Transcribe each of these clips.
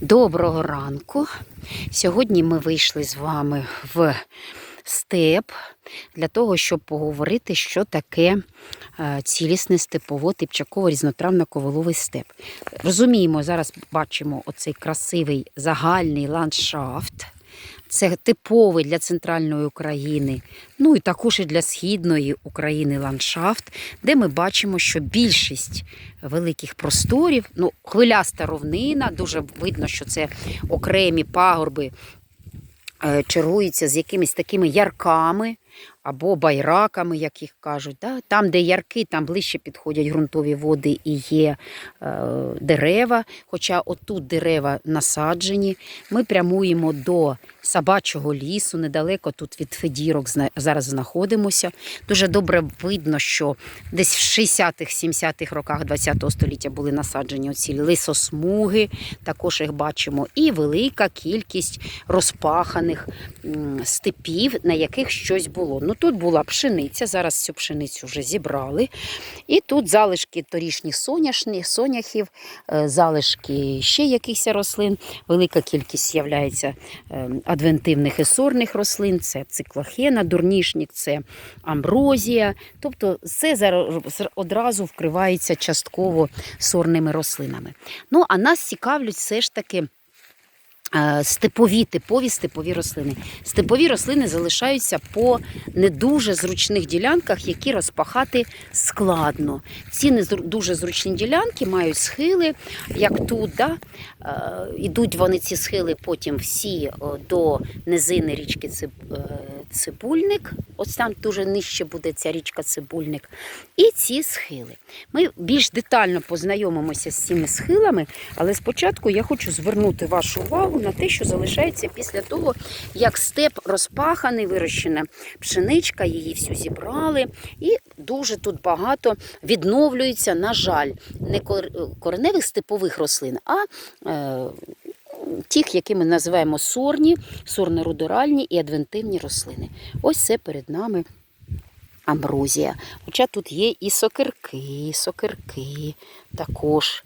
Доброго ранку. Сьогодні ми вийшли з вами в степ для того, щоб поговорити, що таке цілісне цілісний степово-типчаково різнотравно-ковиловий степ. Розуміємо, зараз бачимо оцей красивий загальний ландшафт. Це типовий для центральної України, ну і також і для східної України ландшафт, де ми бачимо, що більшість великих просторів, ну, хвиляста ровнина, дуже видно, що це окремі пагорби е, чергуються з якимись такими ярками або байраками, як їх кажуть. Да? Там, де ярки, там ближче підходять ґрунтові води і є е, дерева. Хоча отут дерева насаджені. Ми прямуємо до собачого лісу, недалеко тут від Федірок зараз знаходимося. Дуже добре видно, що десь в 60-х, 70-х роках ХХ століття були насаджені оці лисосмуги, також їх бачимо, і велика кількість розпаханих степів, на яких щось було. Ну тут була пшениця, зараз цю пшеницю вже зібрали. І тут залишки торішніх соняшних, соняхів, е, залишки ще якихось рослин. Велика кількість з'являється е, адвентивних і сорних рослин, це циклохена, дурнішник, це амброзія. Тобто це зараз одразу вкривається частково сорними рослинами. Ну, а нас цікавлять все ж таки. Е, Степові, типові степові рослини. Степові рослини залишаються по не дуже зручних ділянках, які розпахати складно. Ці не дуже зручні ділянки мають схили, як тут. Да? Е, Ідуть вони ці схили потім всі до низини річки е, Цибульник. Ось там дуже нижче буде ця річка Цибульник. І ці схили. Ми більш детально познайомимося з цими схилами, але спочатку я хочу звернути вашу увагу на те, що залишається після того, як степ розпаханий, вирощена пшеничка, її всю зібрали, і дуже тут багато відновлюється, на жаль, не кореневих степових рослин, а е, тих, які ми називаємо сорні, сорно-рудоральні і адвентивні рослини. Ось це перед нами амброзія. Хоча тут є і сокирки, сокирки також,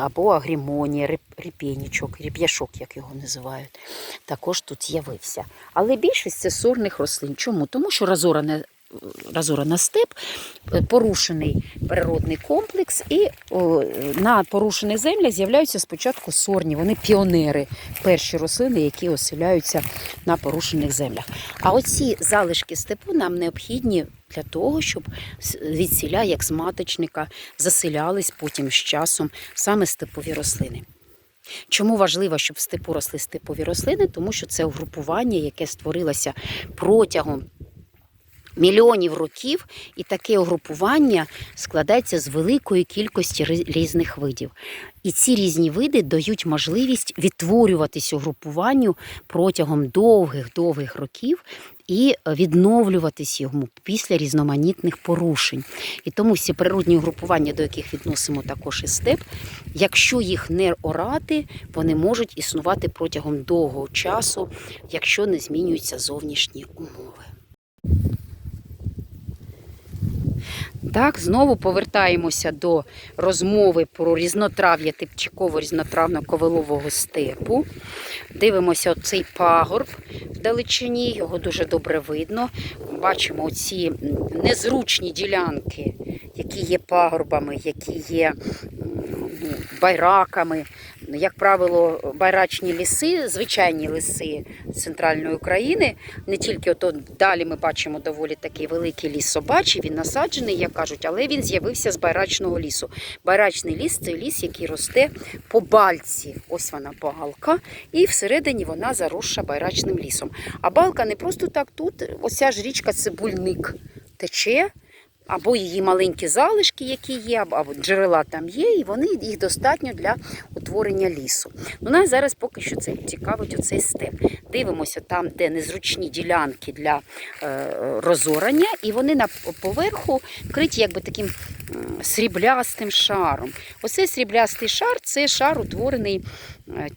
або агрімонія, реп, репєнічок, реп'яшок, як його називають, також тут з'явився. Але більшість це сорних рослин. Чому? Тому що розоране розорана степ, е, порушений природний комплекс, і на порушених землях з'являються спочатку сорні. Вони піонери, перші рослини, які оселяються на порушених землях. А оці залишки степу нам необхідні для того, щоб з- звідсіля, як з маточника, заселялись потім з часом саме степові рослини. Чому важливо, щоб в степу росли степові рослини? Тому що це угрупування, яке створилося протягом мільйонів років, і таке угрупування складається з великої кількості різних видів. І ці різні види дають можливість відтворюватись угрупуванню протягом довгих-довгих років і відновлюватись йому після різноманітних порушень. І тому всі природні угрупування, до яких відносимо також і степ, якщо їх не орати, вони можуть існувати протягом довгого часу, якщо не змінюються зовнішні умови. Так, знову повертаємося до розмови про різнотрав'я типчиково різнотравно-ковилового степу. Дивимося цей пагорб в далечині, його дуже добре видно. Бачимо ці незручні ділянки, які є пагорбами, які є ну, байраками. Як правило, байрачні ліси, звичайні ліси центральної України, не тільки ото далі ми бачимо доволі такий великий ліс собачий, він насаджений, як кажуть, але він з'явився з байрачного лісу. Байрачний ліс це ліс, який росте по бальці. Ось вона балка, і всередині вона заросша байрачним лісом. А балка не просто так тут, оця ж річка Цибульник тече. Або її маленькі залишки, які є, або- джерела там є, і вони їх достатньо для утворення лісу. Ну, нас зараз поки що це цікавить оцей степ. Дивимося там, де незручні ділянки для е, розорання, і вони на поверху вкриті якби таким сріблястим шаром. Оцей сріблястий шар це шар, утворений е,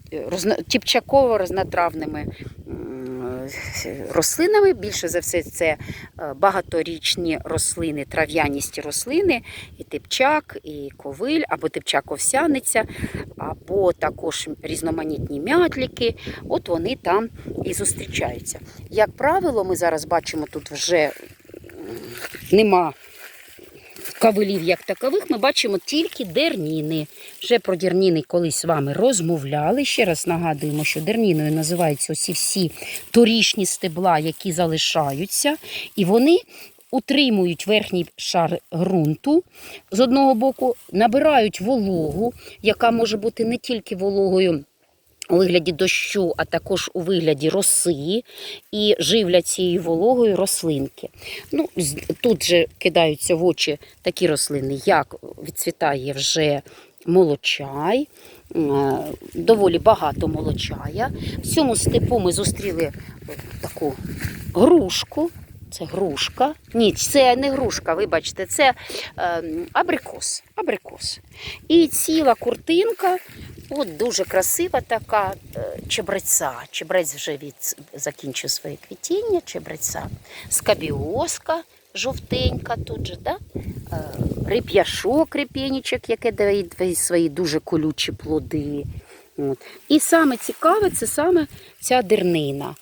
тіпчаково рознотравними рослинами. Більше за все, це е, багаторічні рослини, трав'яністі рослини, і типчак, і ковиль, або типчак овсяниця, або також різноманітні мятліки. От вони там і зустрічаються. Як правило, ми зараз бачимо, тут вже нема кавилів як такових, ми бачимо тільки дерніни. Вже про дерніни колись з вами розмовляли. Ще раз нагадуємо, що дерніною називаються усі всі торішні стебла, які залишаються, і вони утримують верхній шар ґрунту з одного боку, набирають вологу, яка може бути не тільки вологою. У вигляді дощу, а також у вигляді роси, і живлять цією вологою рослинки. Ну, тут же кидаються в очі такі рослини, як відцвітає вже молочай, е, доволі багато молочая. В цьому степу ми зустріли таку грушку. Це грушка. Ні, це не грушка, вибачте, це е, абрикос. абрикос. І ціла куртинка, от дуже красива така е, чебреця. Чебрець вже від, закінчив своє квітіння, чебреця. Скабіоска жовтенька тут же, да? Е, реп'яшок, реп'янічок, яке дає свої дуже колючі плоди. От. І саме цікаве, це саме ця дернина.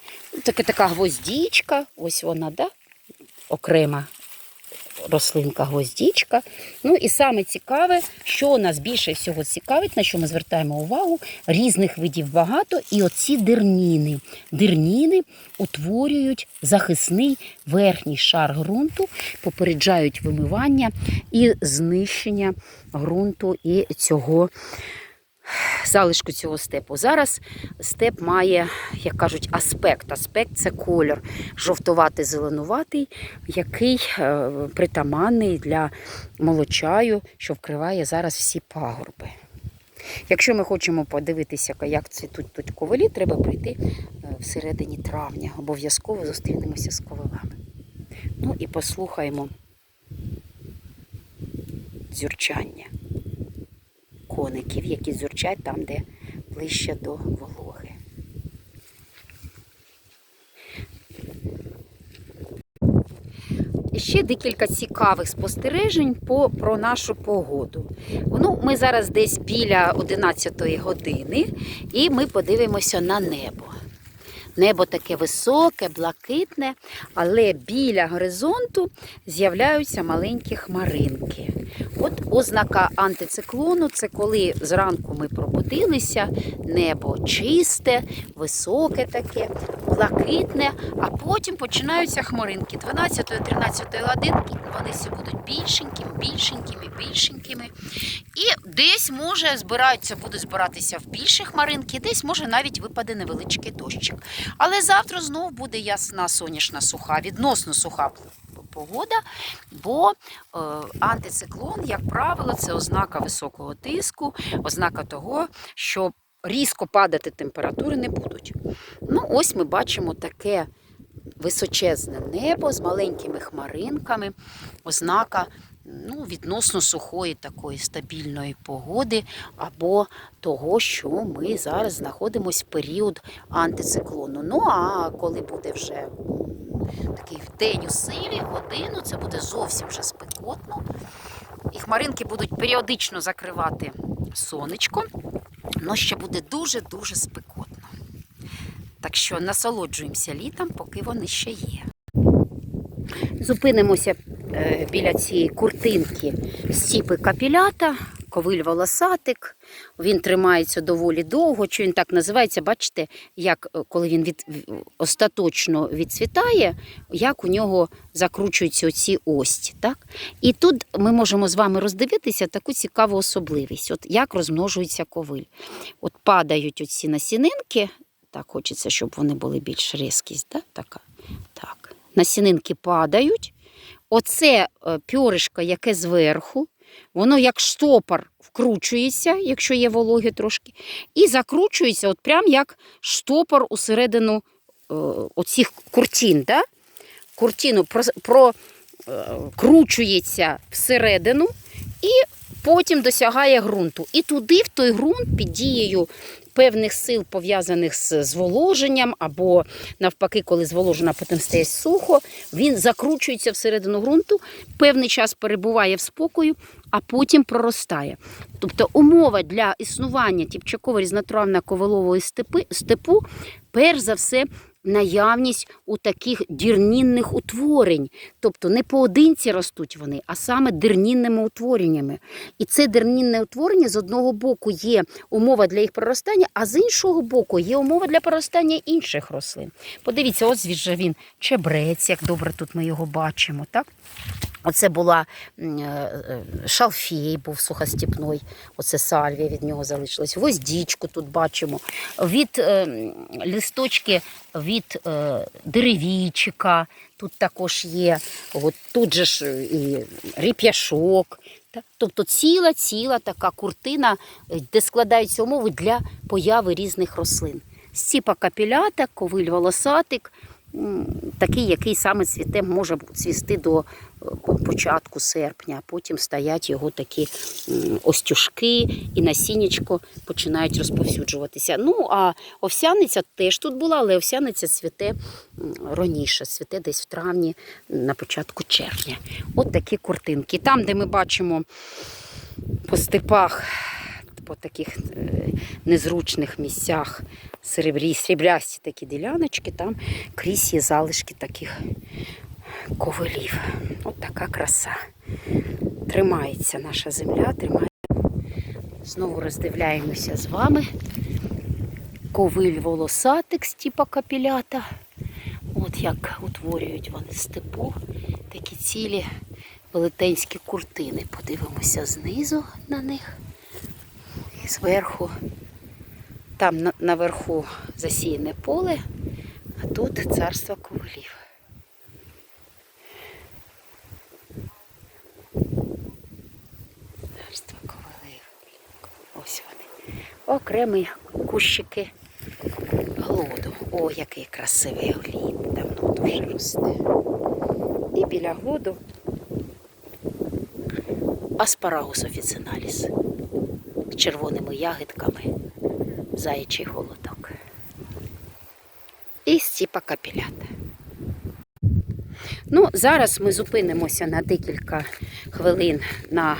Така така гвоздічка, ось вона, да? окрема рослинка гвоздічка. Ну і саме цікаве, що нас більше всього цікавить, на що ми звертаємо увагу, різних видів багато, і оці дерніни. Дерніни утворюють захисний верхній шар ґрунту, попереджають вимивання і знищення ґрунту і цього залишку цього степу. Зараз степ має, як кажуть, аспект. Аспект це кольор жовтуватий зеленуватий, який е, притаманний для молочаю, що вкриває зараз всі пагорби. Якщо ми хочемо подивитися, як цвітуть тут ковалі, треба прийти е, всередині травня. Обов'язково зустрінемося з ковалами. Ну і послухаємо дзюрчання коників, які зюрчать там, де ближче до вологи. Ще декілька цікавих спостережень по, про нашу погоду. Ну, ми зараз десь біля 11 години, і ми подивимося на небо. Небо таке високе, блакитне, але біля горизонту з'являються маленькі хмаринки. От ознака антициклону це коли зранку ми пробудилися, небо чисте, високе таке, блакитне, а потім починаються хмаринки. 12-13 годинки вони всі будуть більшенькими, більшенькими, більшенькими. І десь може збираються, будуть збиратися в більші хмаринки, десь може навіть випаде невеличкий дощик. Але завтра знову буде ясна сонячна суха, відносно суха погода, бо е, антициклон, як правило, це ознака високого тиску, ознака того, що різко падати температури не будуть. Ну, ось ми бачимо таке височезне небо з маленькими хмаринками, ознака ну, відносно сухої такої стабільної погоди, або того, що ми зараз знаходимося в період антициклону. Ну а коли буде вже такий день у силі, годину, це буде зовсім вже спекотно. І хмаринки будуть періодично закривати сонечко, але ще буде дуже-дуже спекотно. Так що насолоджуємося літом, поки вони ще є. Зупинимося е, біля цієї куртинки стіпи капілята, ковиль волосатик. Він тримається доволі довго. Що він так називається? Бачите, як е, коли він від, остаточно відцвітає, як у нього закручуються оці ості. Так? І тут ми можемо з вами роздивитися таку цікаву особливість, от як розмножується ковиль. От падають оці насінинки, так хочеться, щоб вони були більш різкість, да? така. Так. Насінинки падають. Оце е, пьоришко, яке зверху, воно як штопор вкручується, якщо є вологи трошки, і закручується от прям як штопор усередину е, оцих куртін. Да? Куртіну про, про, е, всередину, і потім досягає ґрунту. І туди, в той ґрунт, під дією певних сил, пов'язаних з зволоженням, або навпаки, коли зволожена, потім стає сухо, він закручується всередину ґрунту, певний час перебуває в спокою, а потім проростає. Тобто умова для існування тіпчаково-різнотравно-ковилової степи, степу, перш за все, наявність у таких дірнінних утворень. Тобто не поодинці ростуть вони, а саме дернінними утвореннями. І це дернінне утворення з одного боку є умова для їх проростання, а з іншого боку є умова для проростання інших рослин. Подивіться, ось же він чебрець, як добре тут ми його бачимо. так? Оце була е, е, шалфей, був сухостепной, оце сальвія від нього залишилось. Гвоздічку тут бачимо. Від е, листочки від е, деревійчика тут також є. От тут же ж е, і ріп'яшок. Тобто ціла ціла така куртина, де складаються умови для появи різних рослин. Стіпа капілята, ковиль волосатик, такий, який саме цвіте, може цвісти до е, початку серпня, а потім стоять його такі м, остюжки і насіннячко починають розповсюджуватися. Ну, а овсяниця теж тут була, але овсяниця цвіте раніше, цвіте десь в травні, на початку червня. От такі куртинки. Там, де ми бачимо по степах, по таких е, незручних місцях серебрі, сріблясті такі діляночки, там крізь є залишки таких ковилів. От така краса. Тримається наша земля, тримає. Знову роздивляємося з вами. Ковиль волосатик з типа капілята. От як утворюють вони степу, такі цілі велетенські куртини. Подивимося знизу на них зверху. Там наверху засіяне поле, а тут царство ковилів. Царство ковилів. Ось вони. Окремі кущики глоду. О, який красивий глід. Давно дуже росте. І біля глоду аспарагус офіциналіс червоними ягідками, заячий голодок. І стіпа капілята. Ну, зараз ми зупинимося на декілька хвилин на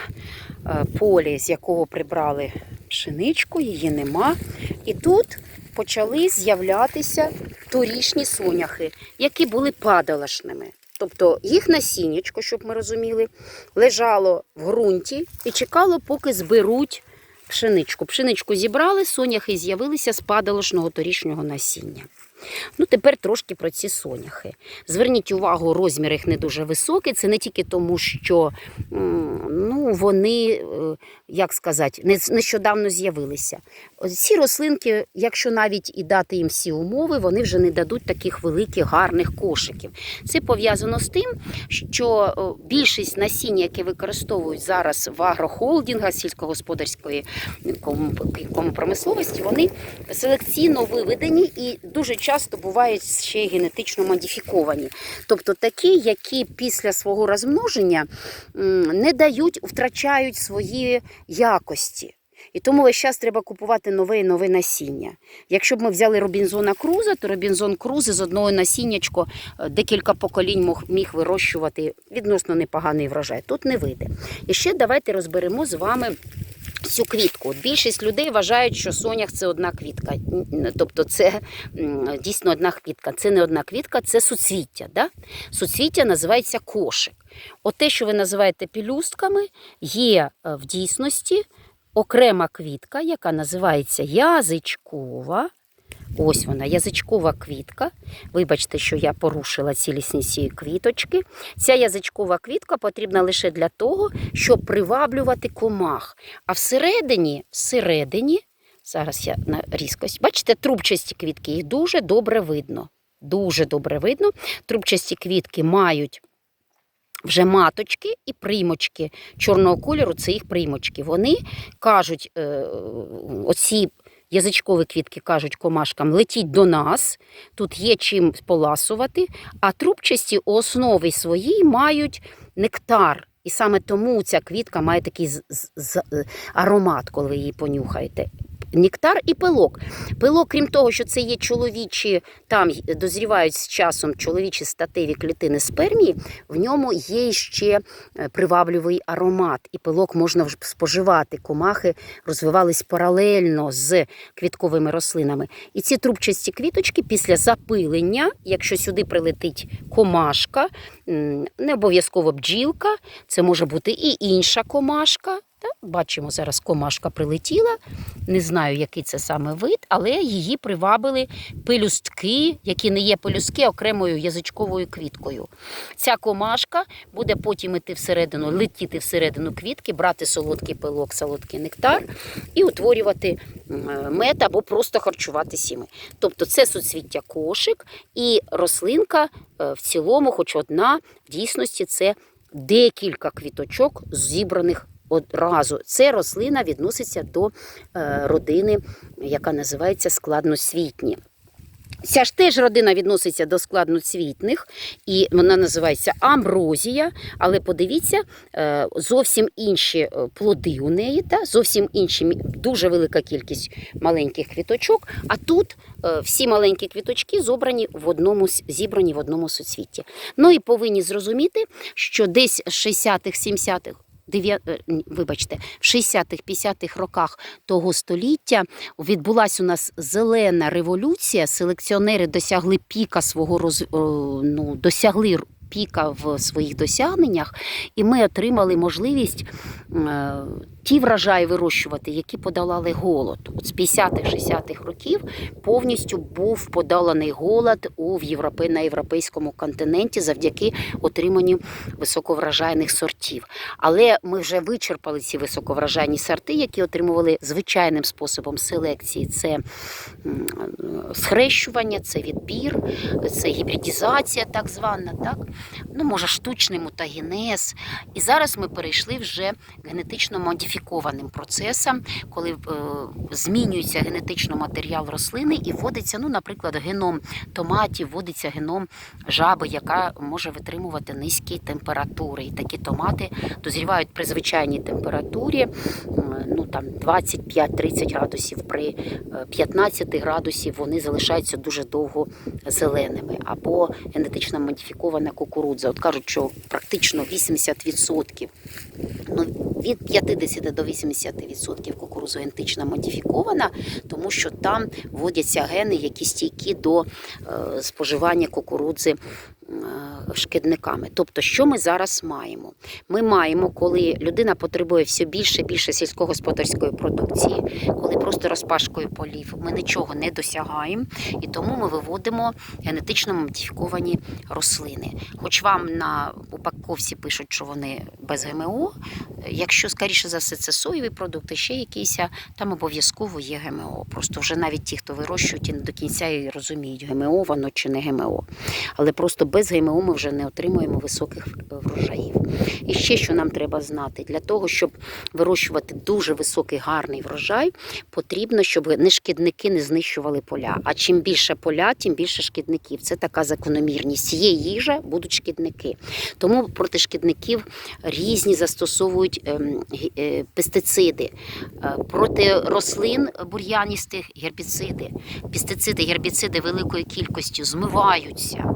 е, полі, з якого прибрали пшеничку, її нема. І тут почали з'являтися торішні соняхи, які були падалашними. Тобто їх насіннячко, щоб ми розуміли, лежало в ґрунті і чекало, поки зберуть пшеничку. Пшеничку зібрали, соняхи з'явилися з падалошного торішнього насіння. Ну, тепер трошки про ці соняхи. Зверніть увагу, розмір їх не дуже високий. Це не тільки тому, що ну, вони, е, як сказати, нещодавно з'явилися. Ці рослинки, якщо навіть і дати їм всі умови, вони вже не дадуть таких великих гарних кошиків. Це пов'язано з тим, що більшість насіння, яке використовують зараз в агрохолдингах сільськогосподарської промисловості, вони селекційно виведені і дуже часто бувають ще й генетично модифіковані. Тобто такі, які після свого розмноження не дають, втрачають свої якості. І тому весь час треба купувати нове і нове насіння. Якщо б ми взяли Робінзона Круза, то Робінзон Крузи з одного насіннячко е, декілька поколінь міг вирощувати відносно непоганий врожай. Тут не вийде. І ще давайте розберемо з вами цю квітку. От Більшість людей вважають, що сонях це одна квітка. Тобто це дійсно одна квітка. Це не одна квітка, це суцвіття. Да? Суцвіття називається кошик. От те, що ви називаєте пілюстками, є е, в дійсності окрема квітка, яка називається язичкова. Ось вона, язичкова квітка. Вибачте, що я порушила цілісність цієї квіточки. Ця язичкова квітка потрібна лише для того, щоб приваблювати комах. А всередині, всередині, зараз я на різкость, бачите, трубчасті квітки, їх дуже добре видно. Дуже добре видно. Трубчасті квітки мають вже маточки і примочки чорного кольору це їх примочки. Вони кажуть, е, оці язичкові квітки кажуть комашкам, летіть до нас, тут є чим поласувати, а трубчасті у основі своїй мають нектар. І саме тому ця квітка має такий аромат, коли ви її понюхаєте. Нектар і пилок. Пилок, крім того, що це є чоловічі, там дозрівають з часом чоловічі статеві клітини спермії, в ньому є ще привабливий аромат, і пилок можна споживати. Комахи розвивались паралельно з квітковими рослинами. І ці трубчасті квіточки після запилення, якщо сюди прилетить комашка, не обов'язково бджілка, це може бути і інша комашка. Бачимо, зараз комашка прилетіла. Не знаю, який це саме вид, але її привабили пелюстки, які не є пелюстки, окремою язичковою квіткою. Ця комашка буде потім іти всередину, летіти всередину квітки, брати солодкий пилок, солодкий нектар і утворювати мед або просто харчувати сіми. Тобто це суцвіття кошик і рослинка е, в цілому, хоч одна, в дійсності це декілька квіточок зібраних одразу. Це рослина відноситься до е, родини, яка називається складносвітні. Ця ж теж родина відноситься до складноцвітних, і вона називається амброзія. Але подивіться, е, зовсім інші е, плоди у неї, та, зовсім інші, дуже велика кількість маленьких квіточок. А тут всі маленькі квіточки зібрані в одному, зібрані в одному суцвітті. Ну і повинні зрозуміти, що десь з 60-х, 70-х, дев'я- е, ні, вибачте, в 60-х, 50-х роках того століття відбулася у нас зелена революція. Селекціонери досягли піка свого роз... ну, досягли піка в своїх досягненнях, і ми отримали можливість е, ті врожаї вирощувати, які подолали голод. От з 50-х, 60-х років повністю був подоланий голод у Європи, на європейському континенті завдяки отриманню високоврожайних сортів. Але ми вже вичерпали ці високоврожайні сорти, які отримували звичайним способом селекції. Це схрещування, це відбір, це гібридізація, так звана, так? ну може штучний мутагенез. І зараз ми перейшли вже генетично модифікованим процесом, коли е, змінюється генетично матеріал рослини і вводиться, ну, наприклад, геном томатів, вводиться геном жаби, яка може витримувати низькі температури. І такі томати дозрівають при звичайній температурі, там 25-30 градусів, при е, 15 градусів вони залишаються дуже довго зеленими. Або генетично модифікована кукурудза. От кажуть, що практично 80%, ну від 50 до 80% кукурудза генетично модифікована, тому що там вводяться гени, які стійкі до е, споживання кукурудзи е, шкідниками. Тобто, що ми зараз маємо? Ми маємо, коли людина потребує все більше і більше сільськогосподарської продукції, коли просто розпашкою полів ми нічого не досягаємо, і тому ми виводимо генетично модифіковані рослини. Хоч вам на упаковці пишуть, що вони без ГМО, якщо скоріше за все це соєві продукти, ще якісь, там обов'язково є ГМО. Просто вже навіть ті, хто вирощують, і не до кінця і розуміють, ГМО воно чи не ГМО. Але просто без ГМО ми вже не отримуємо високих врожаїв. І ще що нам треба знати, для того, щоб вирощувати дуже високий гарний врожай, потрібно, щоб не шкідники не знищували поля. А чим більше поля, тим більше шкідників. Це така закономірність. Є їжа, будуть шкідники. Тому проти шкідників різні застосовують ем, гі- е, пестициди. Е, Проти рослин бур'яністих гербіциди. Пестициди, гербіциди великою кількістю змиваються.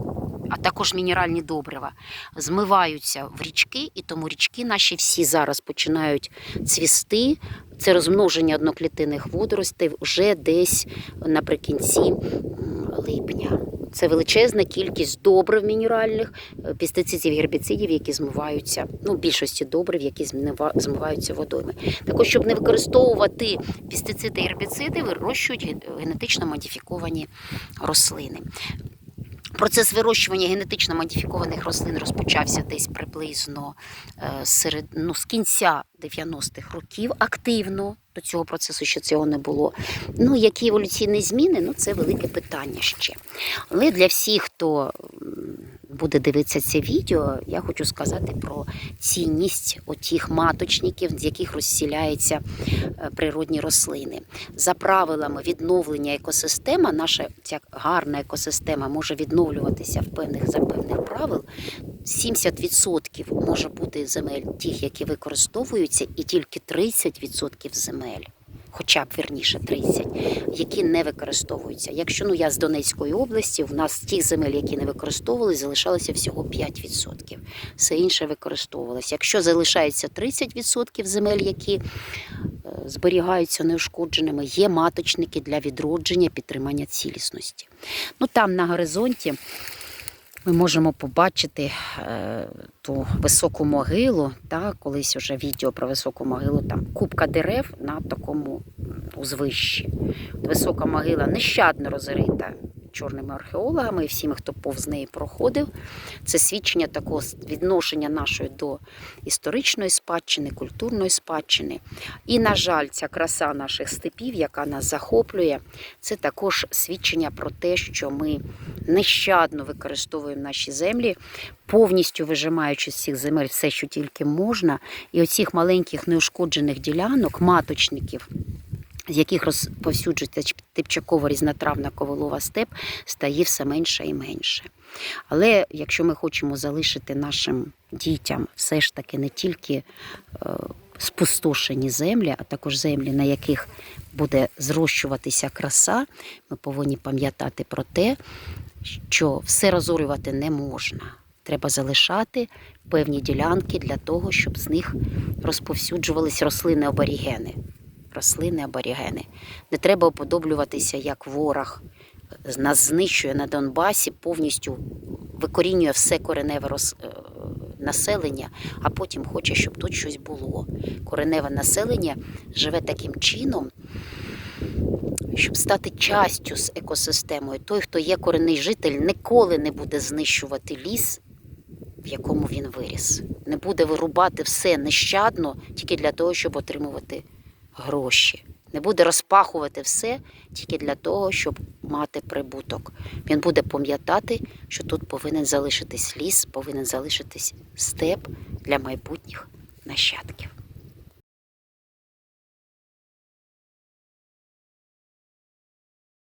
А також мінеральні добрива змиваються в річки, і тому річки наші всі зараз починають цвісти. Це розмноження одноклітинних водоростей вже десь наприкінці липня. Це величезна кількість добрив мінеральних, е, пестицидів, гербіцидів, які змиваються, ну, більшості добрив, які змиваються водойми. Також, щоб не використовувати пестициди і гербіциди, вирощують генетично модифіковані рослини. Процес вирощування генетично модифікованих рослин розпочався десь приблизно е, серед, ну, з кінця 90-х років активно. До цього процесу ще цього не було. Ну, які еволюційні зміни, ну це велике питання ще. Але для всіх, хто буде дивитися це відео, я хочу сказати про цінність отіх маточників, з яких розсіляються е, природні рослини. За правилами відновлення екосистеми, наша ця гарна екосистема може відновлюватися в певних за певних правил 70% може бути земель тих, які використовуються, і тільки 30% земель. Хоча б вірніше 30, які не використовуються. Якщо ну я з Донецької області, в нас тих земель, які не використовувалися, залишалося всього 5%. Все інше використовувалося. Якщо залишається 30% земель, які е, зберігаються неушкодженими, є маточники для відродження, підтримання цілісності. Ну там на горизонті ми можемо побачити е, ту високу могилу. Та, колись уже відео про високу могилу, там купка дерев на такому узвищі. Висока могила нещадно розрита чорними археологами і всіми, хто повз неї проходив. Це свідчення такого відношення нашої до історичної спадщини, культурної спадщини. І, на жаль, ця краса наших степів, яка нас захоплює, це також свідчення про те, що ми нещадно використовуємо наші землі, повністю вижимаючи з цих земель все, що тільки можна. І оцих маленьких неушкоджених ділянок, маточників, з яких розповсюджується типчакова різнотравна ковилова степ, стає все менше і менше. Але якщо ми хочемо залишити нашим дітям все ж таки не тільки е, спустошені землі, а також землі, на яких буде зрощуватися краса, ми повинні пам'ятати про те, що все розорювати не можна. Треба залишати певні ділянки для того, щоб з них розповсюджувались рослини аборігени. Рослини аборігени. Не треба уподоблюватися, як ворог нас знищує на Донбасі, повністю викорінює все кореневе роз... е, населення, а потім хоче, щоб тут щось було. Кореневе населення живе таким чином, щоб стати частю з екосистемою. Той, хто є корінний житель, ніколи не буде знищувати ліс, в якому він виріс. Не буде вирубати все нещадно тільки для того, щоб отримувати гроші. Не буде розпахувати все тільки для того, щоб мати прибуток. Він буде пам'ятати, що тут повинен залишитись ліс, повинен залишитись степ для майбутніх нащадків.